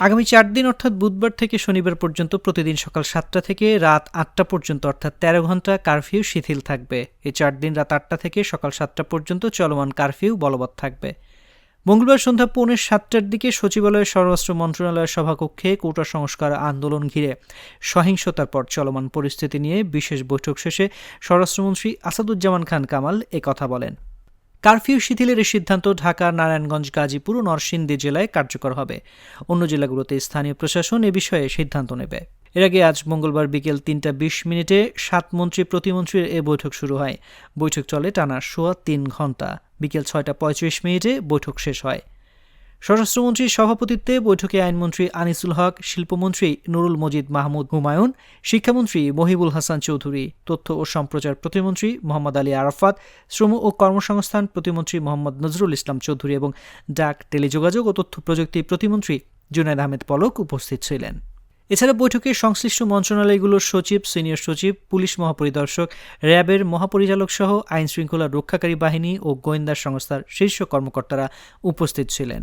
আগামী চার দিন, অর্থাৎ বুধবার থেকে শনিবার পর্যন্ত, প্রতিদিন সকাল সাতটা থেকে রাত আটটা পর্যন্ত, অর্থাৎ তেরো ঘণ্টা কারফিউ শিথিল থাকবে। এই চার দিন রাত আটটা থেকে সকাল সাতটা পর্যন্ত চলমান কারফিউ বলবৎ থাকবে। মঙ্গলবার সন্ধ্যা পৌনে সাতটার দিকে সচিবালয়ের স্বরাষ্ট্র মন্ত্রণালয়ের সভাকক্ষে কোটা সংস্কার আন্দোলন ঘিরে সহিংসতার পর চলমান পরিস্থিতি নিয়ে বিশেষ বৈঠক শেষে স্বরাষ্ট্রমন্ত্রী আসাদুজ্জামান খান কামাল কথা বলেন। কারফিউ শিথিলের এই সিদ্ধান্ত ঢাকার নারায়ণগঞ্জ, গাজীপুর ও নরসিংদী জেলায় কার্যকর হবে। অন্য জেলাগুলোতে স্থানীয় প্রশাসন এ বিষয়ে সিদ্ধান্ত নেবে। এর আগে আজ মঙ্গলবার বিকেল তিনটা বিশ মিনিটে সাত মন্ত্রী প্রতিমন্ত্রীর এ বৈঠক শুরু হয়। বৈঠক চলে টানা শোয়া তিন ঘণ্টা বিকেল ছয়টা পঁয়ত্রিশ মিনিটে বৈঠক শেষ হয়। স্বরাষ্ট্রমন্ত্রীর সভাপতিত্বে বৈঠকে আইনমন্ত্রী আনিসুল হক, শিল্পমন্ত্রী নুরুল মজিদ মাহমুদ হুমায়ুন, শিক্ষামন্ত্রী মহিবুল হাসান চৌধুরী, তথ্য ও সম্প্রচার প্রতিমন্ত্রী মোহাম্মদ আলী আরাফাত, শ্রম ও কর্মসংস্থান প্রতিমন্ত্রী মোহাম্মদ নজরুল ইসলাম চৌধুরী এবং ডাক, টেলিযোগাযোগ ও তথ্য প্রযুক্তি প্রতিমন্ত্রী জুনায়দ আহমেদ পলক উপস্থিত ছিলেন। এছাড়া বৈঠকে সংশ্লিষ্ট মন্ত্রণালয়গুলোর সচিব, সিনিয়র সচিব, পুলিশ মহাপরিদর্শক, র্যাবের মহাপরিচালক সহ আইন শৃঙ্খলা রক্ষাকারী বাহিনী ও গোয়েন্দা সংস্থার শীর্ষ কর্মকর্তারা উপস্থিত ছিলেন।